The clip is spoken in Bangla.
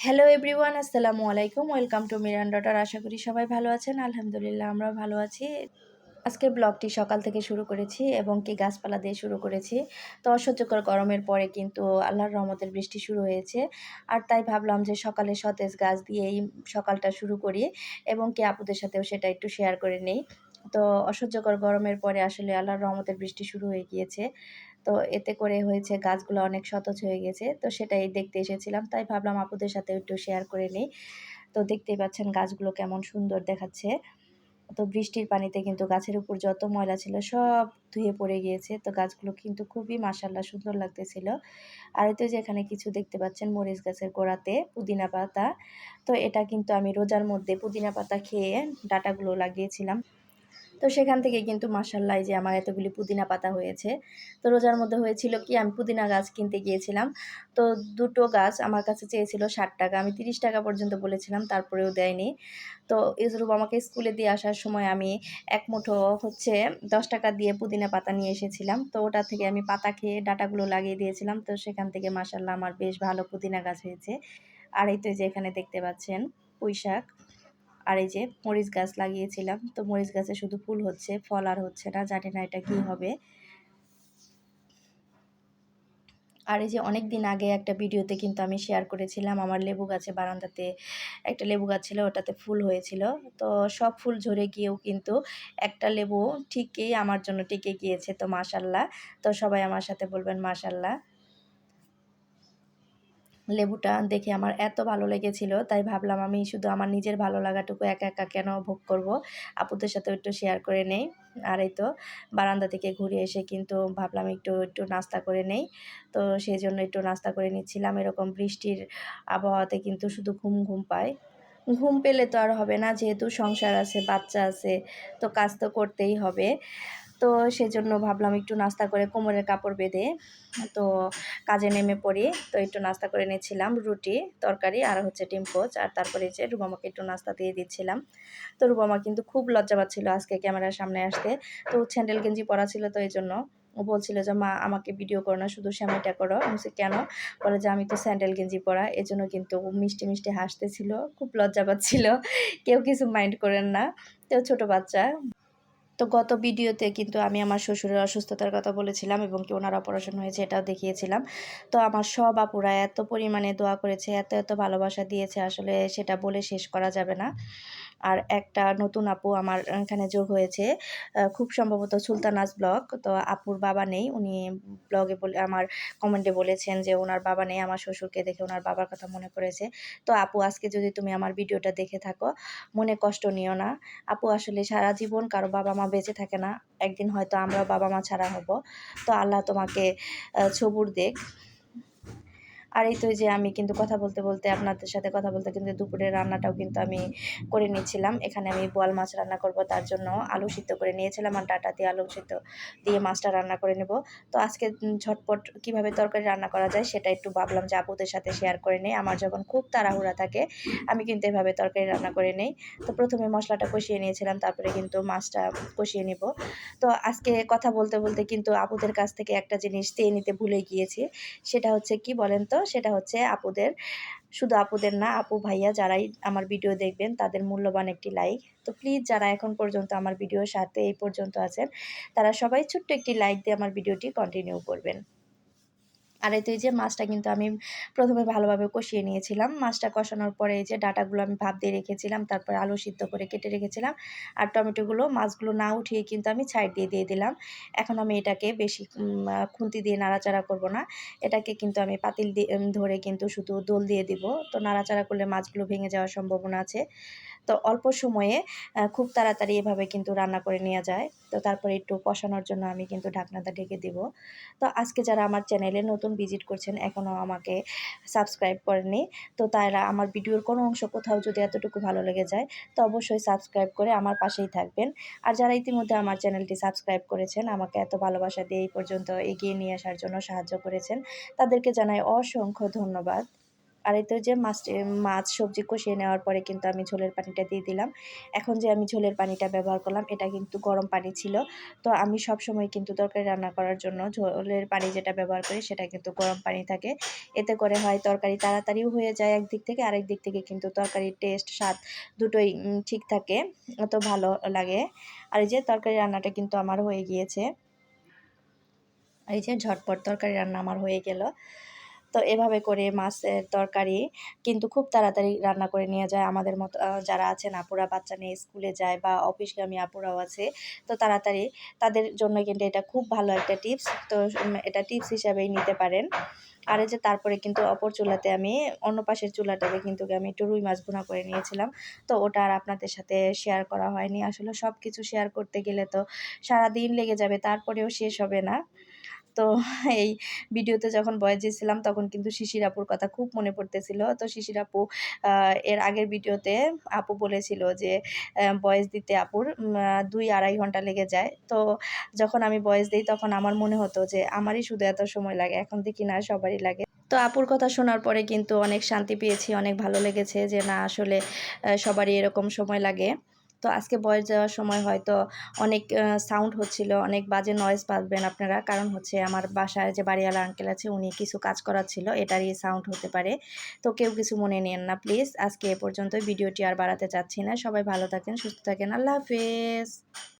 হ্যালো এভরিওয়ান আসসালামু আলাইকুম। ওয়েলকাম টু মিরান ডটার আশা করি সবাই ভালো আছেন। আলহামদুলিল্লাহ আমরা ভালো আছি। আজকে ব্লগটি সকাল থেকে শুরু করেছি এবং কি গাছপালা দিয়ে শুরু করেছি। তো অসহ্যকর গরমের পরে কিন্তু আল্লাহর রহমতের বৃষ্টি শুরু হয়েছে। আর তাই ভাবলাম যে সকালে সতেজ গাছ দিয়েই সকালটা শুরু করি এবং কি আপুদের সাথেও সেটা একটু শেয়ার করে নেই। তো অসহ্যকর গরমের পরে আসলে আল্লাহর রহমতের বৃষ্টি শুরু হয়ে গিয়েছে। তো এতে করে হয়েছে গাছগুলো অনেক সতেজ হয়ে গেছে। তো সেটাই দেখতে এসেছিলাম, তাই ভাবলাম আপুদের সাথে একটু শেয়ার করে নিই। তো দেখতেই পাচ্ছেন গাছগুলো কেমন সুন্দর দেখাচ্ছে। তো বৃষ্টির পানিতে কিন্তু গাছের উপর যত ময়লা ছিল সব ধুয়ে পড়ে গিয়েছে। তো গাছগুলো কিন্তু খুবই মাসাল্লাহ সুন্দর লাগতেছিল। আর তো যেখানে কিছু দেখতে পাচ্ছেন মরিচ গাছের গোড়াতে পুদিনা পাতা। তো এটা কিন্তু আমি রোজার মধ্যে পুদিনা পাতা খেয়ে ডাটাগুলো লাগিয়েছিলাম। তো সেখান থেকে কিন্তু মাসাল্লাহ যে আমার এতগুলি পুদিনা পাতা হয়েছে। তো রোজার মধ্যে হয়েছিল কি, আমি পুদিনা গাছ কিনতে গিয়েছিলাম। তো দুটো গাছ আমার কাছে চেয়েছিল ষাট টাকা, আমি তিরিশ টাকা পর্যন্ত বলেছিলাম, তারপরেও দেয়নি। তো ইসরুপ আমাকে স্কুলে দিয়ে আসার সময় আমি এক মুঠো হচ্ছে দশ টাকা দিয়ে পুদিনা পাতা নিয়ে এসেছিলাম। তো ওটা থেকে আমি পাতা খেয়ে ডাটাগুলো লাগিয়ে দিয়েছিলাম। তো সেখান থেকে মাসাল্লাহ আমার বেশ ভালো পুদিনা গাছ হয়েছে। আর এই তো যে এখানে দেখতে পাচ্ছেন পুঁই শাক আর এই যে মরিচ গাছ লাগিয়েছিলাম, তো মরিচ গাছে শুধু ফুল হচ্ছে, ফল আর হচ্ছে না, জানি না এটা কি হবে। আর এই যে অনেক দিন আগে একটা ভিডিওতে কিন্তু আমি শেয়ার করেছিলাম, আমার লেবু গাছে বারান্দাতে একটা লেবু গাছ ছিল, ওটাতে ফুল হয়েছিল। তো সব ফুল ঝরে গিয়েও কিন্তু একটা লেবু ঠিকই আমার জন্য টিকে গিয়েছে, তো মাশাল্লাহ। তো সবাই আমার সাথে বলবেন মাশাল্লাহ। লেবুটা দেখে আমার এত ভালো লেগেছিল, তাই ভাবলাম আমি শুধু আমার নিজের ভালো লাগাটুকু একা একা কেন ভোগ করব? আপুদের সাথে একটু শেয়ার করে নেই। আর এই তো বারান্দা থেকে ঘুরে এসে কিন্তু ভাবলাম একটু একটু নাস্তা করে নেই। তো সেই জন্য একটু নাস্তা করে নিচ্ছিলাম। এরকম বৃষ্টির আবহাওয়াতে কিন্তু শুধু ঘুম ঘুম পায়। ঘুম পেলে তো আর হবে না, যেহেতু সংসার আছে, বাচ্চা আছে, তো কাজ তো করতেই হবে। তো সেজন্য ভাবলাম একটু নাস্তা করে কোমরের কাপড় বেঁধে, তো কাজে নেমে পড়ি। তো একটু নাস্তা করে নিয়েছিলাম, রুটি, তরকারি আর হচ্ছে ডিম পোচ। আর তারপরে যে রুবামাকে একটু নাস্তা দিয়ে দিচ্ছিলাম। তো রুবামা কিন্তু খুব লজ্জা পাচ্ছিল আজকে ক্যামেরার সামনে আসতে। তো স্যান্ডেল গেঞ্জি পরা ছিল তো এই জন্য। ও বলছিল যে, মা, আমাকে ভিডিও করো না, শুধু শ্যামাইটা করো। আমি কেন? বলে যে, আমি তো স্যান্ডেল গেঞ্জি পরা। এজন্য কিন্তু মিষ্টি মিষ্টি হাসতেছিল, খুব লজ্জা পাচ্ছিল। কেউ কিছু মাইন্ড করেন না। তো ছোট বাচ্চা। তো গত ভিডিওতে কিন্তু আমি আমার শ্বশুরের অসুস্থতার কথা বলেছিলাম এবং কি ওনার অপারেশন হয়েছে এটাও দেখিয়েছিলাম। তো আমার সব আপুরা এত পরিমাণে দোয়া করেছে, এত এত ভালোবাসা দিয়েছে, আসলে সেটা বলে শেষ করা যাবে না। আর একটা নতুন আপু আমার এখানে যোগ হয়েছে খুব সম্ভবত সুলতানাজ ব্লগ। তো আপুর বাবা নেই, উনি ব্লগে বলে, আমার কমেন্টে বলেছেন যে ওনার বাবা নেই, আমার শ্বশুরকে দেখে ওনার বাবার কথা মনে পড়েছে। তো আপু, আজকে যদি তুমি আমার ভিডিওটা দেখে থাকো, মনে কষ্ট নিও না। আপু আসলে সারা জীবন কারও বাবা মা বেঁচে থাকে না, একদিন হয়তো আমরাও বাবা মা ছাড়া হব। তো আল্লাহ তোমাকে ছবুর দেখ। আর এই তো যে আমি কিন্তু কথা বলতে বলতে আপনাদের সাথে কথা বলতে কিন্তু দুপুরের রান্নাটাও কিন্তু আমি করে নিচ্ছিলাম এখানে আমি বোয়াল মাছ রান্না করব, তার জন্য আলু সিদ্ধ করে নিয়েছিলাম আর ডাটা দিয়ে আলু সিদ্ধ দিয়ে মাছটা রান্না করে নেব। তো আজকে ঝটপট কীভাবে তরকারি রান্না করা যায় সেটা একটু ভাবলাম যে আপুদের সাথে শেয়ার করে নেই। আমার যখন খুব তাড়াহুড়া থাকে, আমি কিন্তু এভাবে তরকারি রান্না করে নেই। তো প্রথমে মশলাটা কষিয়ে নিয়েছিলাম, তারপরে কিন্তু মাছটা কষিয়ে নিব। তো আজকে কথা বলতে বলতে কিন্তু আপুদের কাছ থেকে একটা জিনিস চেয়ে নিতে ভুলে গিয়েছি, সেটা হচ্ছে কি বলেন তো? সেটা হচ্ছে আপুদের। শুধু আপুদের না, আপু ভাইয়া যারাই আমার ভিডিও দেখবেন, তাদের মূল্যবান একটি লাইক তো প্লিজ যারা এখন পর্যন্ত আমার ভিডিওর সাথে এই পর্যন্ত আছেন, তারা সবাই ছোট্ট একটি লাইক দিয়ে আমার ভিডিওটি কন্টিনিউ করবেন। আর এই তো যে মাছটা কিন্তু আমি প্রথমে ভালোভাবে কষিয়ে নিয়েছিলাম। মাছটা কষানোর পরে এই যে ডাটাগুলো আমি ভাব দিয়ে রেখেছিলাম, তারপরে আলু সিদ্ধ করে কেটে রেখেছিলাম। আর টমেটোগুলো মাছগুলো না উঠিয়ে কিন্তু আমি ছাইড দিয়ে দিয়ে দিলাম। এখন আমি এটাকে বেশি খুন্তি দিয়ে নাড়াচাড়া করব না। এটাকে কিন্তু আমি পাতিল দিয়ে ধরে কিন্তু শুধু দোল দিয়ে দিব। তো নাড়াচাড়া করলে মাছগুলো ভেঙে যাওয়ার সম্ভাবনা আছে। তো অল্প সময়ে খুব তাড়াতাড়ি এভাবে কিন্তু রান্না করে নেওয়া যায়। তো তারপরে একটু কষানোর জন্য আমি কিন্তু ঢাকনাটা ঢেকে দিব। তো আজকে যারা আমার চ্যানেলে নতুন ভিজিট করছেন এখনও আমাকে সাবস্ক্রাইব করেনি তো তারা আমার ভিডিওর কোনো অংশ কোথাও যদি এতটুকু ভালো লেগে যায়, তো অবশ্যই সাবস্ক্রাইব করে আমার পাশেই থাকবেন। আর যারা ইতিমধ্যে আমার চ্যানেলটি সাবস্ক্রাইব করেছেন, আমাকে এত ভালোবাসা দিয়ে এই পর্যন্ত এগিয়ে নিয়ে আসার জন্য সাহায্য করেছেন, তাদেরকে জানাই অসংখ্য ধন্যবাদ। আর এই তো যে মাছ মাছ, সবজি কষিয়ে নেওয়ার পরে কিন্তু আমি ঝোলের পানিটা দিয়ে দিলাম। এখন যে আমি ঝোলের পানিটা ব্যবহার করলাম, এটা কিন্তু গরম পানি ছিল। তো আমি সব সময় কিন্তু তরকারি রান্না করার জন্য ঝোলের পানি যেটা ব্যবহার করি, সেটা কিন্তু গরম পানি থাকে। এতে করে হয় তরকারি তাড়াতাড়িও হয়ে যায় একদিক থেকে, আরেক দিক থেকে কিন্তু তরকারির টেস্ট স্বাদ দুটোই ঠিক থাকে। তো ভালো লাগে। আর এই যে তরকারি রান্নাটা কিন্তু আমার হয়ে গিয়েছে। এই যে ঝটপট তরকারি রান্না আমার হয়ে গেল। তো এভাবে করে মাছের তরকারি কিন্তু খুব তাড়াতাড়ি রান্না করে নিয়ে যায় আমাদের মতো যারা আছেন আপুরা, বাচ্চা নিয়ে স্কুলে যায় বা অফিসগামী আপুরাও আছে, তো তাড়াতাড়ি তাদের জন্য কিন্তু এটা খুব ভালো একটা টিপস, তো এটা টিপস হিসাবেই নিতে পারেন। আর যে তারপরে কিন্তু অপর চুলাতে আমি অন্য পাশের চুলাটাতে কিন্তু আমি একটু রুই মাছ ভুনা করে নিয়েছিলাম, তো ওটা আর আপনাদের সাথে শেয়ার করা হয়নি। আসলে সব কিছু শেয়ার করতে গেলে তো সারা দিন লেগে যাবে, তারপরেও শেষ হবে না। তো এই ভিডিওতে যখন বয়স দিয়েছিলাম তখন কিন্তু শিশির আপুর কথা খুব মনে পড়তেছিল। তো শিশির আপু এর আগের ভিডিওতে আপু বলেছিল যে বয়স দিতে আপুর দুই আড়াই ঘণ্টা লেগে যায়। তো যখন আমি বয়স দিই তখন আমার মনে হতো যে, আমারই শুধু এত সময় লাগে, এখন দেখি না সবারই লাগে। তো আপুর কথা শোনার পরে কিন্তু অনেক শান্তি পেয়েছি, অনেক ভালো লেগেছে যে, না, আসলে সবারই এরকম সময় লাগে। তো আজকে বয়স যাওয়ার সময় হয়তো অনেক সাউন্ড হচ্ছিল, অনেক বাজে নয়েজ পাবেন আপনারা। কারণ হচ্ছে আমার বাসায় যে বাড়িওয়ালা আঙ্কেল আছে, উনি কিছু কাজ করাচ্ছিল এটারই সাউন্ড হতে পারে। তো কেউ কিছু মনে নেন না প্লিজ আজকে এ পর্যন্ত ভিডিওটি আর বাড়াতে চাচ্ছি না। সবাই ভালো থাকেন, সুস্থ থাকেন। আল্লাহ হাফেজ।